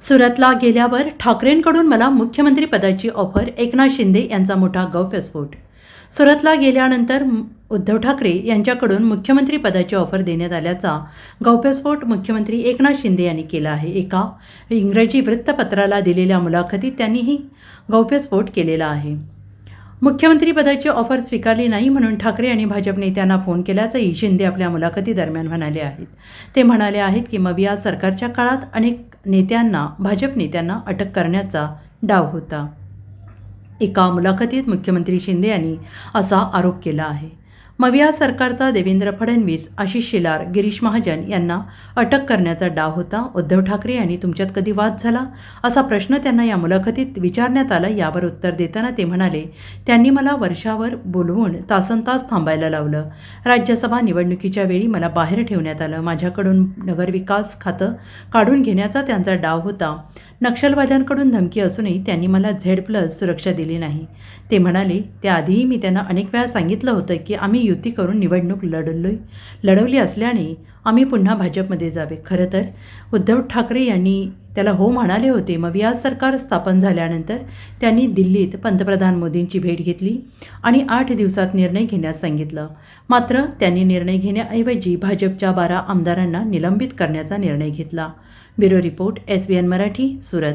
सुरतला गेल्यावर ठाकरेंकडून मला मुख्यमंत्रीपदाची ऑफर एकनाथ शिंदे यांचा मोठा गौप्यस्फोट सुरतला गेल्यानंतर उद्धव ठाकरे यांच्याकडून मुख्यमंत्रीपदाची ऑफर देण्यात आल्याचा गौप्यस्फोट मुख्यमंत्री एकनाथ शिंदे यांनी केला आहे. एका इंग्रजी वृत्तपत्राला दिलेल्या मुलाखतीत त्यांनीही गौप्यस्फोट केलेला आहे. मुख्यमंत्रीपदाची ऑफर स्वीकारली नाही म्हणून ठाकरे आणि भाजप नेत्यांना फोन केल्याचंही शिंदे आपल्या मुलाखतीदरम्यान म्हणाले आहेत. ते म्हणाले आहेत की मग या सरकारच्या काळात अनेक नेत्यांना भाजप नेत्यांना अटक करण्याचा डाव होता. एका मुलाखतीत मुख्यमंत्री शिंदे यांनी असा आरोप केला आहे. मविया सरकारचा देवेंद्र फडणवीस आशिष शेलार गिरीश महाजन यांना अटक करण्याचा डाव होता. उद्धव ठाकरे यांनी तुमच्यात कधी वाद झाला? असा प्रश्न त्यांना या मुलाखतीत विचारण्यात आला. यावर उत्तर देताना ते म्हणाले त्यांनी मला वर्षावर बोलवून तासनतास थांबायला लावलं. राज्यसभा निवडणुकीच्या वेळी मला बाहेर ठेवण्यात आलं. माझ्याकडून नगरविकास खातं काढून घेण्याचा त्यांचा डाव होता. नक्षलवाद्यांकडून धमकी असूनही त्यांनी मला झेड प्लस सुरक्षा दिली नाही. ते म्हणाले त्याआधीही मी त्यांना अनेक वेळा सांगितलं होतं की आम्ही युती करून निवडणूक लढलोय. लढवली असल्याने आम्ही पुन्हा भाजपमध्ये जावे. खरं तर उद्धव ठाकरे यांनी त्याला हो म्हणाले होते. मग या सरकार स्थापन झाल्यानंतर त्यांनी दिल्लीत पंतप्रधान मोदींची भेट घेतली आणि आठ दिवसात निर्णय घेण्यास सांगितलं. मात्र त्यांनी निर्णय घेण्याऐवजी भाजपच्या बारा आमदारांना निलंबित करण्याचा निर्णय घेतला. Bureau report S B N Marathi Surat.